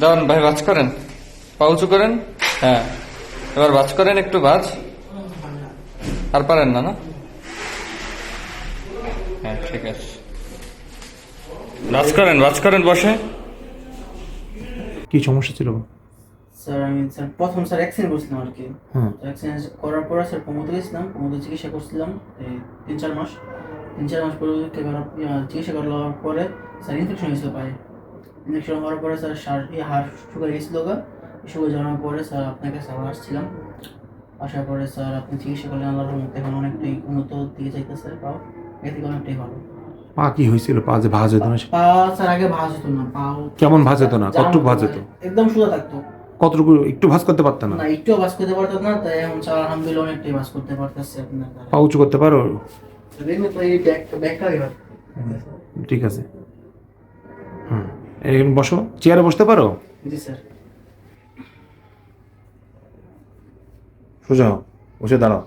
দাঁড়ান ভাই বাজ করেন। পা উঁচু করেন? হ্যাঁ। এবার বাজ করেন একটু বাজ। আর পারেন না না? হ্যাঁ ঠিক আছে। বাজ করেন বাজ করেন বসে। কি সমস্যা ছিল? স্যার আমি স্যার প্রথম স্যার অ্যাক্সিডেন্ট করছিলাম আর কি। অ্যাক্সিডেন্ট করার পরে স্যার প্রমোদে গেছিলাম প্রমোদে চিকিৎসা করছিলাম এই তিন চার মাস। তিন চার মাস পরে করার- চিকিৎসা করার পরে স্যার ইনফেকশন হয়েছিল পায়ে। ইনফেকশন হওয়ার পরে স্যার সার হাড় শুকাই গেছিল গা। শুকাই যাওয়ার পরে স্যার আপনার কাছে আবার আসছিলাম। আসার পরে স্যার আপনি চিকিৎসা করলেন আল্লাহর রহমতে। এখন অনেকটাই উন্নত দিকে যাইতেছে পাও এর থেকে অনেকটাই ভালো। পা কি হয়েছিল? পা যে ভাজ হতো না পা স্যার আগে ভাঁজ হতো না পাও কেমন ভাঁজ হতো না? কতটুকু ভাঁজ হতো? একদম সোজা থাকতো। কতটুকু একটু ভাজ করতে পারতো না? একটুও বাস করতে পারতাম না তাই এখন স্যার আলহামদুলিল্লাহ অনেকটাই বাস করতে পারতেছে আপনার। পা উঁচু করতে পারো? ঠিক আছে। এই বসো চেয়ারে বসতে পারো? জি স্যার। সোজা বসে দাঁড়াও।